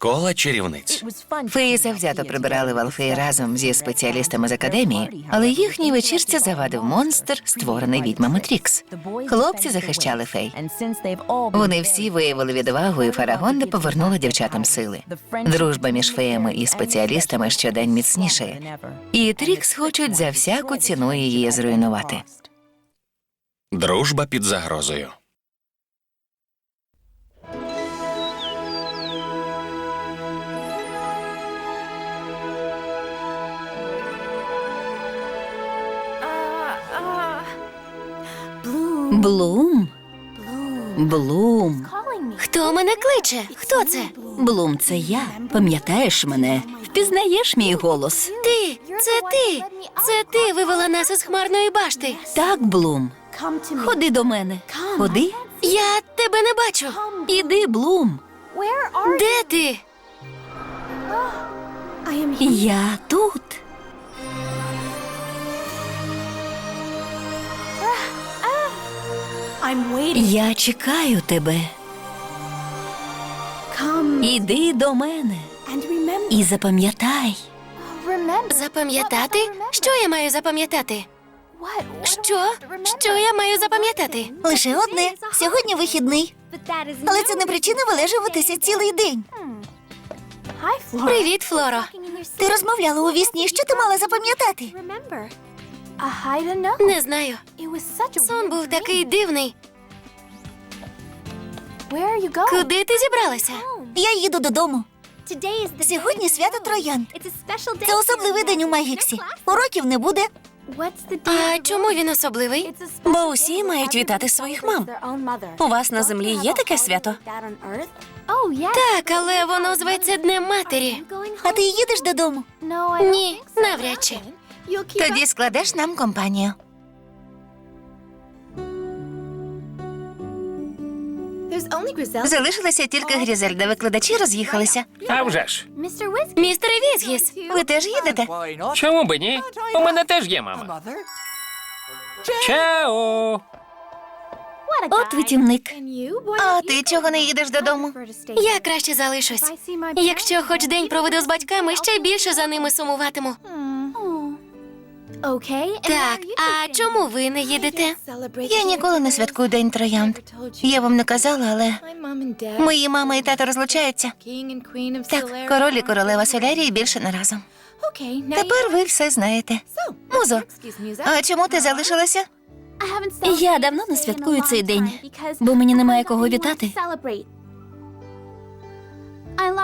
Школа чарівниць. Феї завзято прибирали в Алфеї разом зі спеціалістами з академії, але їхній вечірці завадив монстр, створений відьмами Трікс. Хлопці захищали фей. Вони всі виявили відвагу, і Фарагонда повернула дівчатам сили. Дружба між феями і спеціалістами щодень міцнішає. І Трікс хочуть за всяку ціну її зруйнувати. Дружба під загрозою. Блум. Блум. Хто мене кличе? Хто це? Блум, це я. Пам'ятаєш мене? Впізнаєш мій голос? Ти, це ти. Це ти вивела нас із хмарної башти. Так, Блум. Ходи до мене. Ходи. Я тебе не бачу. Іди, Блум. Де ти? Я тут. Я чекаю тебе. Іди до мене і запам'ятай. Запам'ятати? Що я маю запам'ятати? Що? Що я маю запам'ятати? Лише одне. Сьогодні вихідний. Але це не причина вилежуватися цілий день. Привіт, Флоро. Ти розмовляла у вісні, що ти мала запам'ятати? Не знаю. Сон був такий дивний. Куди ти зібралася? Я їду додому. Сьогодні свято троянд. Це особливий день у Магіксі. Уроків не буде. А чому він особливий? Бо усі мають вітати своїх мам. У вас на землі є таке свято? Так, але воно зветься Днем матері. А ти їдеш додому. Ні, навряд чи. Тоді складеш нам компанію. Залишилася тільки Грізельда. Викладачі роз'їхалися. А вже ж. Містер Візгіс, Ви теж їдете? Чому би ні? У мене теж є мама. Чао! От витівник. А ти чого не їдеш додому? я краще залишусь. Якщо хоч день проведу з батьками, ще більше за ними сумуватиму. Так, а чому ви не їдете? Я ніколи не святкую день троянд. Я вам не казала, але мої мама і тато розлучаються. Так, король і королева Солярії більше не разом. Тепер ви все знаєте. Музо, а чому ти залишилася? Я давно не святкую цей день, бо мені немає кого вітати.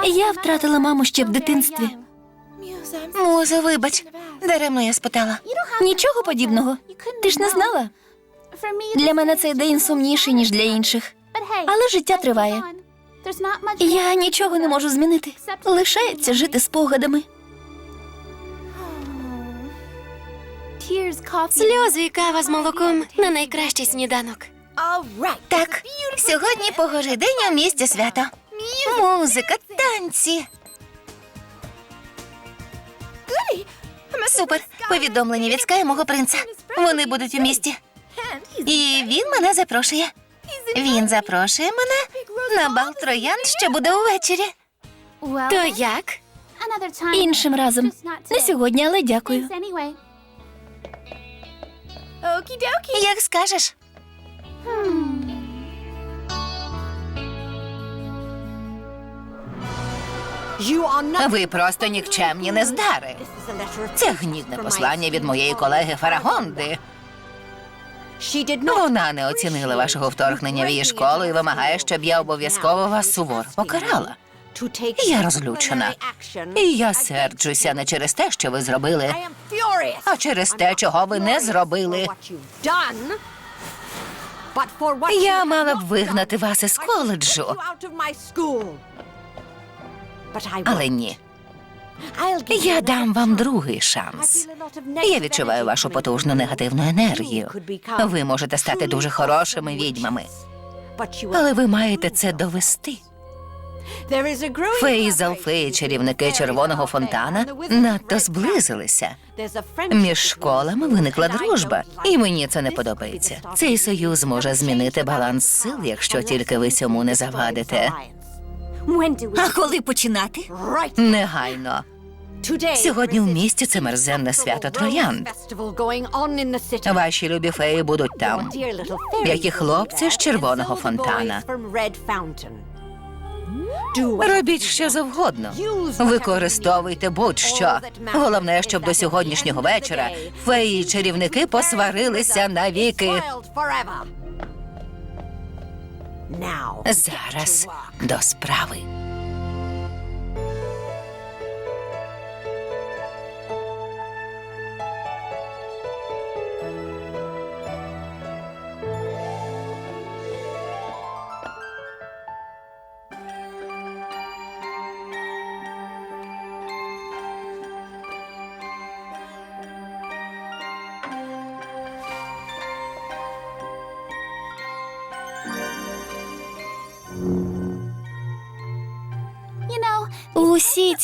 Я втратила маму ще в дитинстві. Музо, вибач, даремно я спитала. Нічого подібного. Ти ж не знала? Для мене цей день сумніший, ніж для інших. Але життя триває. Я нічого не можу змінити. Лишається жити спогадами. Сльози і кава з молоком на найкращий сніданок. Так, сьогодні погожий день у місті свято. Музика, танці. Супер. Повідомлення від Скай мого принца. Вони будуть у місті. І він мене запрошує. Він запрошує мене на бал троянд, що буде увечері. То як? Іншим разом. Не сьогодні, але дякую. Як скажеш. Ви просто нікчемні нездари. Це гнідне послання від моєї колеги Фарагонди. Вона не оцінила вашого вторгнення в її школу і вимагає, щоб я обов'язково вас суворо покарала. Я розлючена. І я серджуся не через те, що ви зробили, а через те, чого ви не зробили. Я мала б вигнати вас із коледжу, але ні. Я дам вам другий шанс. Я відчуваю вашу потужну негативну енергію. Ви можете стати дуже хорошими відьмами, але ви маєте це довести. Феї з Алфеї, чарівники червоного фонтана, надто зблизилися. Між школами виникла дружба, і мені це не подобається. Цей союз може змінити баланс сил, якщо тільки ви цьому не завадите. А коли починати? Негайно. Сьогодні в місті це мерзенне свято троянд. Ваші любі феї будуть там, як і хлопці з червоного фонтана. Робіть що завгодно. Використовуйте будь-що. Головне, щоб до сьогоднішнього вечора феї і чарівники посварилися навіки. Зараз до справи.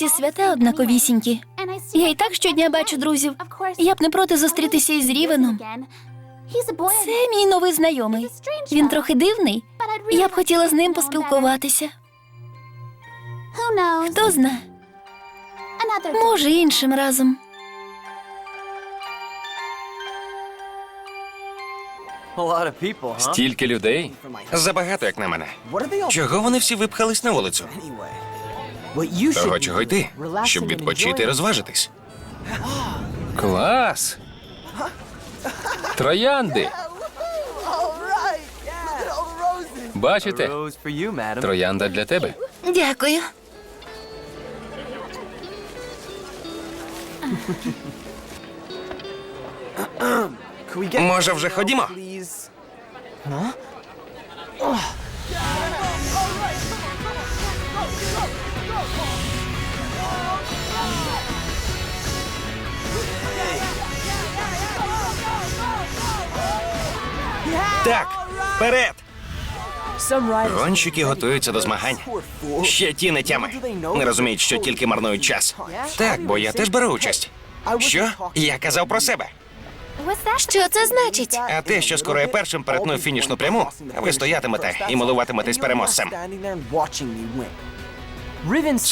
Ці свята однаковісінькі. Я і так щодня бачу друзів. Я б не проти зустрітися із Рівеном. Це мій новий знайомий. Він трохи дивний. Я б хотіла з ним поспілкуватися. Хто зна, може, іншим разом. Стільки людей. Забагато, як на мене. Чого вони всі випхались на вулицю? Того, чого йти, щоб відпочити і розважитись. Клас. Троянди. Бачите? Троянда для тебе. Дякую. Може, вже ходімо? Так, вперед! Гонщики готуються до змагань. Ще ті не тями. Не розуміють, що тільки марнують час. Так, бо я теж беру участь. Що? Я казав про себе. Що це значить? А те, що скоро я першим перетну фінішну пряму, ви стоятимете і милуватиметесь переможцем.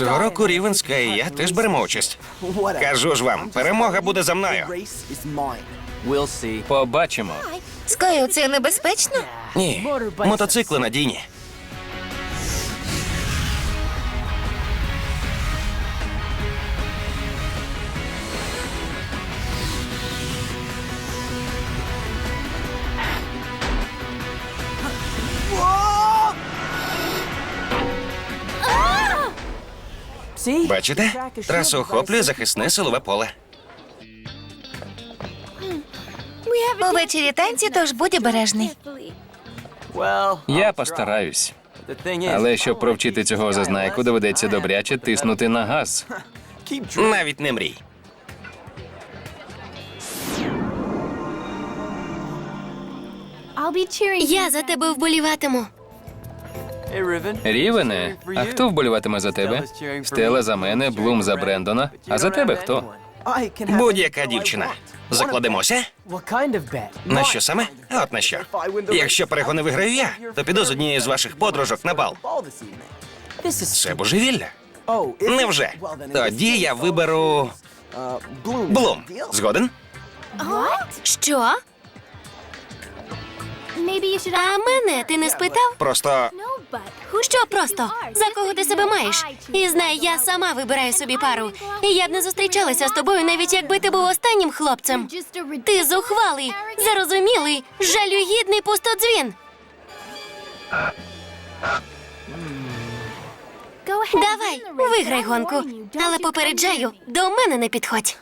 Цього року Рівенська і я теж беремо участь. Кажу ж вам, перемога буде за мною. Побачимо. Скаю, це небезпечно? Ні, мотоцикли надійні. Бачите? Трасу охоплює захисне силове поле. Увечері танці, тож будь обережний. Я постараюсь. Але щоб провчити цього зазнайку, доведеться добряче тиснути на газ. Навіть не мрій. Я за тебе вболіватиму. Рівене, а хто вболіватиме за тебе? Стела за мене, Блум за Брендона. А за тебе хто? Будь-яка дівчина. Закладемося? На що саме? А От на що. Якщо перегони виграю я, то піду з однією з ваших подружок на бал. Це божевілля. Невже? Тоді я виберу Блум. Згоден? Що? А мене ти не спитав? Просто Що просто? За кого ти себе маєш? І знай, я сама вибираю собі пару. І я б не зустрічалася з тобою, навіть якби ти був останнім хлопцем. Ти зухвалий, зарозумілий, жалюгідний пустодзвін. Давай, виграй гонку. Але попереджаю, до мене не підходь.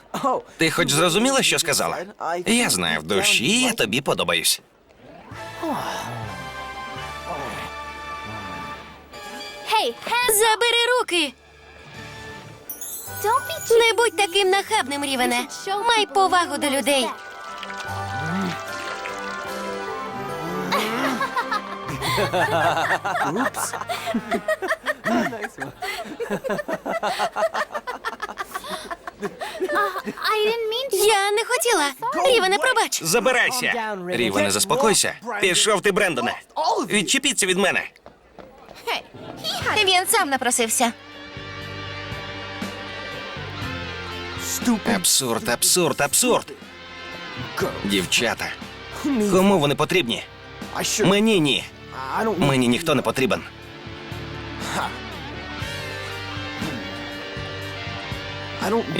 ти хоч зрозуміла, що сказала? Я знаю, в душі я тобі подобаюсь. Забери руки! Не будь таким нахабним, Рівене. Май повагу до людей. Я не хотіла. Рівене, пробач. Забирайся! Рівене, заспокойся. Пішов ти, Брендоне. Відчепіться від мене. Він сам напросився. Абсурд, абсурд, абсурд. Дівчата. Кому вони потрібні? Мені ні. Мені ніхто не потрібен.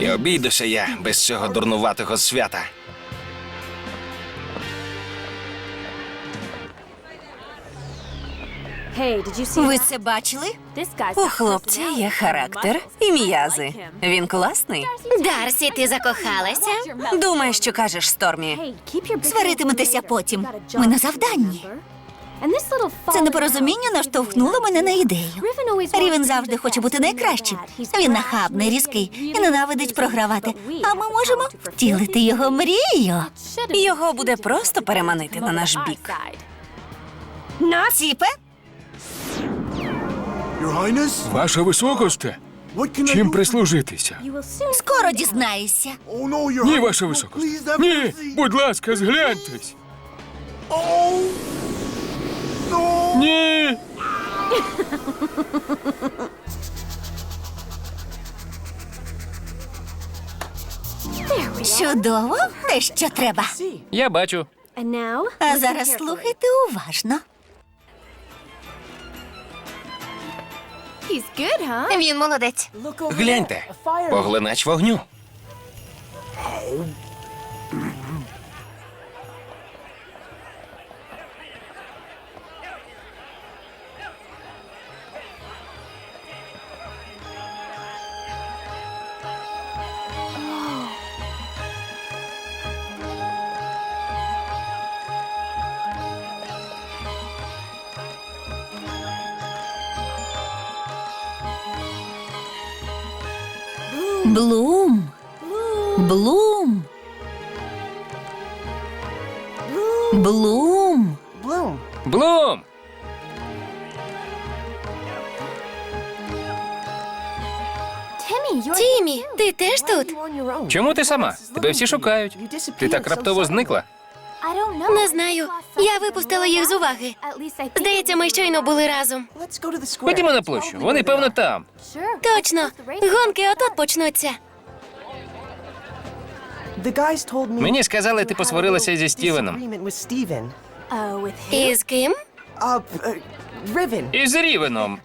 І обійдуся я без цього дурнуватого свята. Ви це бачили? У хлопця є характер і м'язи. Він класний. Дарсі, ти закохалася? Думаю, що кажеш Стормі. Сваритиметеся потім. Ми на завданні. Це непорозуміння наштовхнуло мене на ідею. Рівен завжди хоче бути найкращим. Він нахабний, різкий і ненавидить програвати. А ми можемо втілити його мрію. Його буде просто переманити на наш бік. Ціпе, Ваша високосте? Чим прислужитися? скоро дізнаєшся. Ні, ваша високосте. Ні, будь ласка, згляньтесь. Ні. Чудово, те, що треба. Я бачу. А зараз слухайте уважно. Він молодець. Гляньте, поглинач вогню. Тімі, ти теж тут? Чому ти сама? Тебе всі шукають. Ти так раптово зникла. Не знаю. Я випустила їх з уваги. Здається, ми щойно були разом. Ходімо на площу. Вони, певно, там. Точно. Гонки отут почнуться. Мені сказали, ти посварилася зі Стівеном. І з ким? І з Рівеном.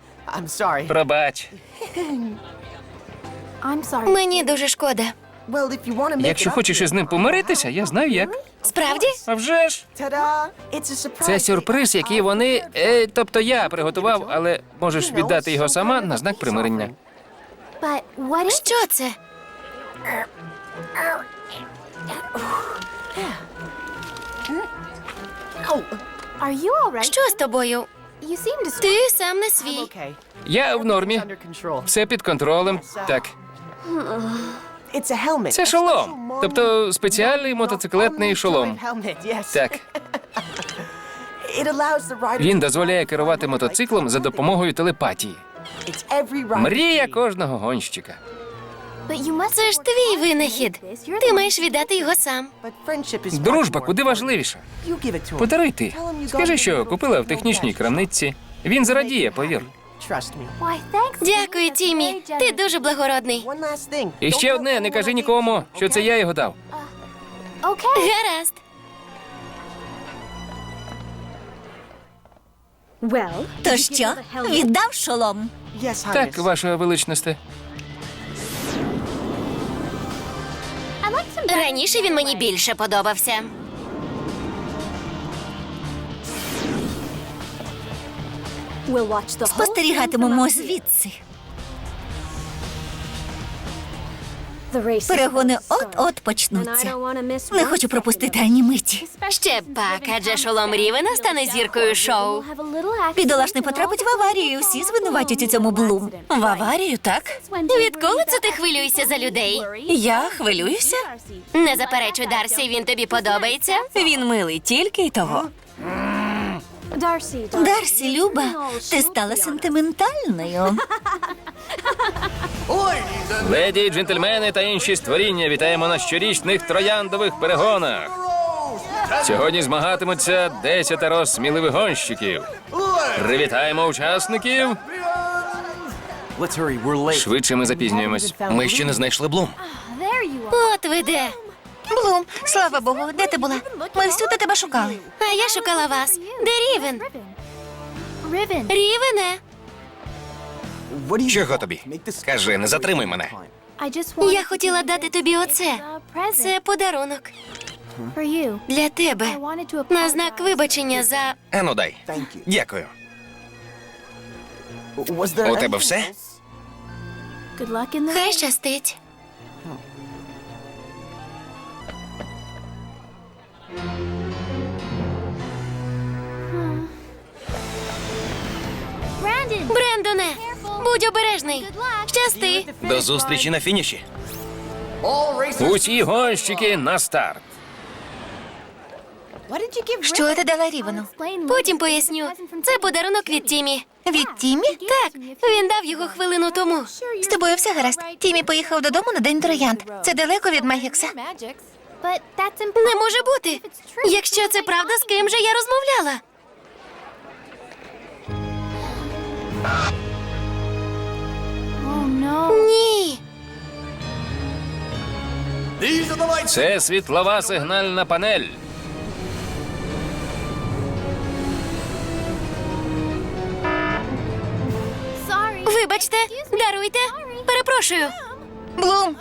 Пробач. Мені дуже шкода. Якщо хочеш із ним помиритися, я знаю як. Справді? А вже ж. Це сюрприз, який вони. Е, тобто я приготував, але можеш віддати його сама на знак примирення. Що це? Що з тобою? Ти сам не свій. Я в нормі. Все під контролем. Так. Це шолом. Тобто спеціальний мотоциклетний шолом. Так. Він дозволяє керувати мотоциклом за допомогою телепатії. Мрія кожного гонщика. Це ж твій винахід. Ти маєш віддати його сам. Дружба куди важливіша. Подаруй ти. Скажи, що купила в технічній крамниці. Він зрадіє, повір. Дякую, Тімі. Ти дуже благородний. І ще одне, не кажи нікому, що це я його дав. Гаразд. То що? Віддав шолом. Так, ваша величносте. Раніше він мені більше подобався. Спостерігатимемо звідси. Перегони от-от почнуться. Не хочу пропустити ані миті. Ще пак, адже шолом Рівена стане зіркою шоу. Бідолаш не потрапить в аварію, і всі звинуватять у цьому Блум. В аварію, так? Відколи це ти хвилюєшся за людей? Я хвилююся. Не заперечуй, Дарсі, він тобі подобається. Він милий тільки й того. Дарсі, Люба, ти стала сентиментальною. Леді, джентльмени та інші створіння вітаємо на щорічних трояндових перегонах. Сьогодні змагатимуться десятеро сміливих гонщиків. Привітаємо учасників. Швидше ми запізнюємось. Ми ще не знайшли Блум. От ви де. Блум, слава Богу, де ти була? Ми всюди тебе шукали. А я шукала вас. Де Рівен? Рівене? Чого тобі? Скажи, не затримуй мене. Я хотіла дати тобі оце. Це подарунок для тебе. На знак вибачення за. Ану дай. Дякую. У тебе все? Хай щастить. Брендоне, будь обережний. Щасти. До зустрічі на фініші. Усі гонщики на старт. Що ти дала Рівену? Потім поясню. Це подарунок від Тімі. Від Тімі? Так, він дав його хвилину тому. З тобою все гаразд. Тімі поїхав додому на день троянд. Це далеко від Мегікса. Не може бути. Якщо це правда, з ким же я розмовляла? Ні. Це світлова сигнальна панель. Вибачте, даруйте. Перепрошую. Блум.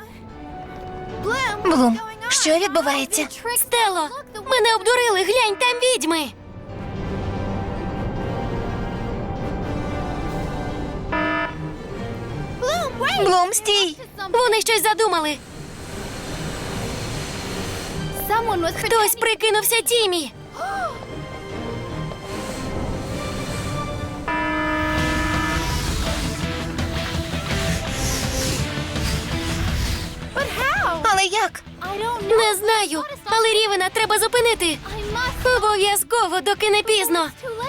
Блум, що відбувається? Стело, мене обдурили. Глянь, там відьми. Блум, стій! Вони щось задумали. Хтось прикинувся Тімі. Але як? Не знаю, але Рівена треба зупинити. Обов'язково, доки не пізно.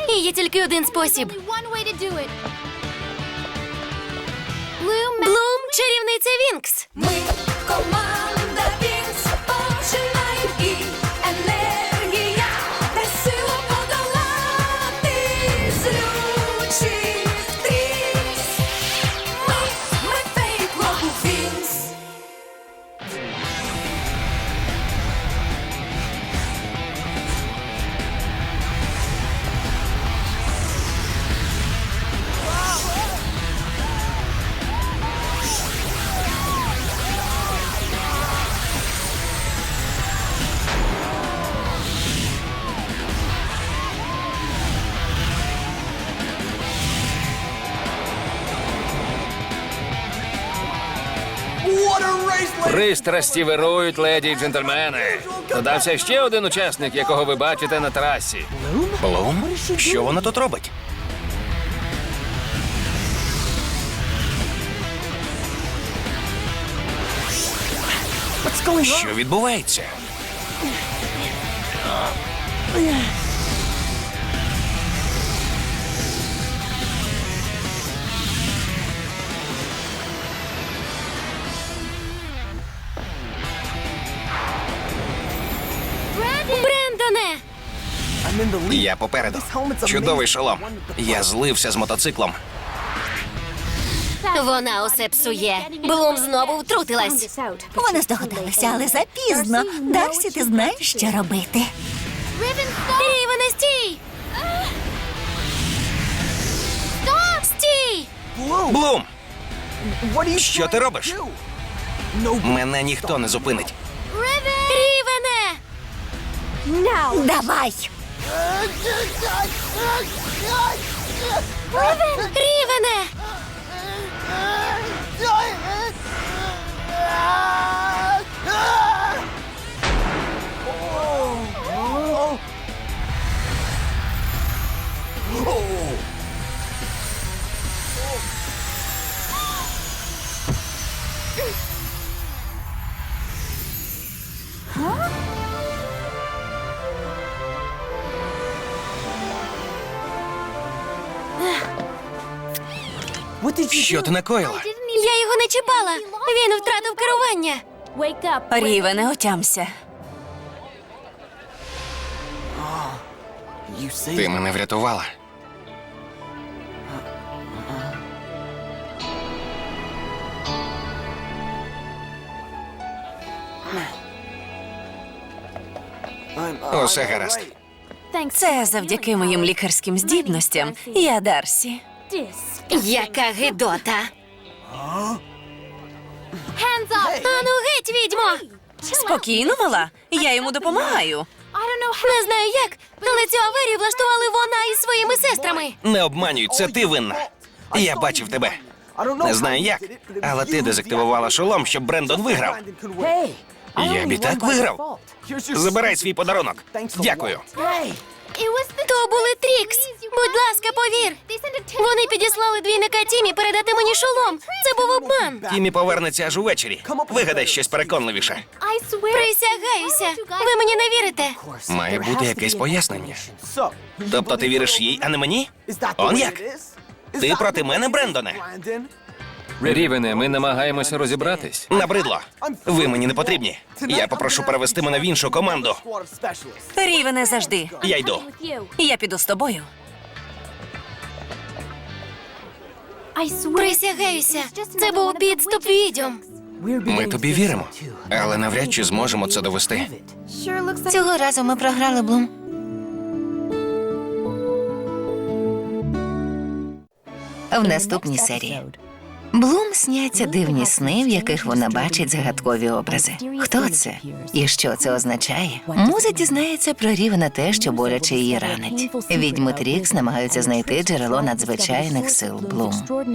І є тільки один спосіб. Блум, чарівниця Вінкс. Ми команда Пристрасті вирують, леді й джентльмени. Додався ще один учасник, якого ви бачите на трасі. Блум? Що вона тут робить? Що відбувається? Я попереду. Чудовий шолом. Я злився з мотоциклом. Вона усе псує. Блум знову втрутилась. Вона здогадалася, але запізно. Дарсі, ти знаєш, що робити. Рівене, стій! Блум! Що ти робиш? Мене ніхто не зупинить. Рівене! Давай! Рівене! Що ти накоїла? Я його не чіпала. Він втратив керування. Рівене, отямся. Ти мене врятувала. Усе гаразд. Це завдяки моїм лікарським здібностям. Я Дарсі. Яка гидота. Ану геть, відьмо! Спокійно, мала. Я йому допомагаю. Не знаю як, але цю аварію влаштували вона із своїми сестрами. Не обманюй, це ти винна. Я бачив тебе. Не знаю як, але ти дезактивувала шолом, щоб Брендон виграв. Я б і так виграв. Забирай свій подарунок. Дякую. То були Трікс. Будь ласка, повір. Вони підіслали двійника Тімі передати мені шолом. Це був обман. Тімі повернеться аж увечері. Вигадай щось переконливіше. Присягаюся. Ви мені не вірите. Має бути якесь пояснення. Тобто ти віриш їй, а не мені? Он як? Ти проти мене, Брендоне? Рівене, ми намагаємося розібратись. Набридло. Ви мені не потрібні. Я попрошу перевести мене в іншу команду. Рівене завжди. Я йду. Я піду з тобою. Присягаюся. Це був підступ відьом. Ми тобі віримо, але навряд чи зможемо це довести. Цього разу ми програли Блум. В наступній серії. Блум сняться дивні сни, в яких вона бачить загадкові образи. Хто це і що це означає? Муза дізнається про Рівена те, що боляче її ранить. Відьми Трікс намагаються знайти джерело надзвичайних сил Блум.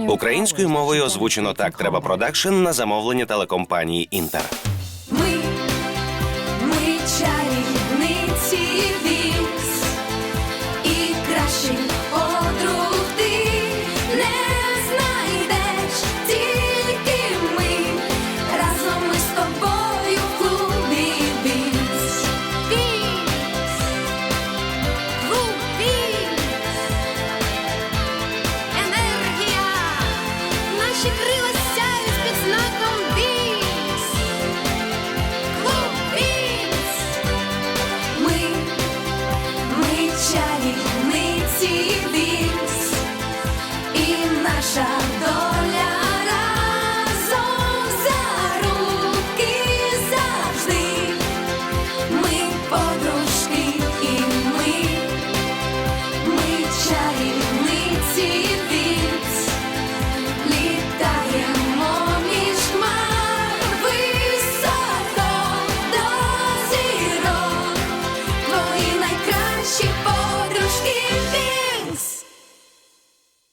Українською мовою озвучено так треба продакшн на замовлення телекомпанії Інтер. наші країни.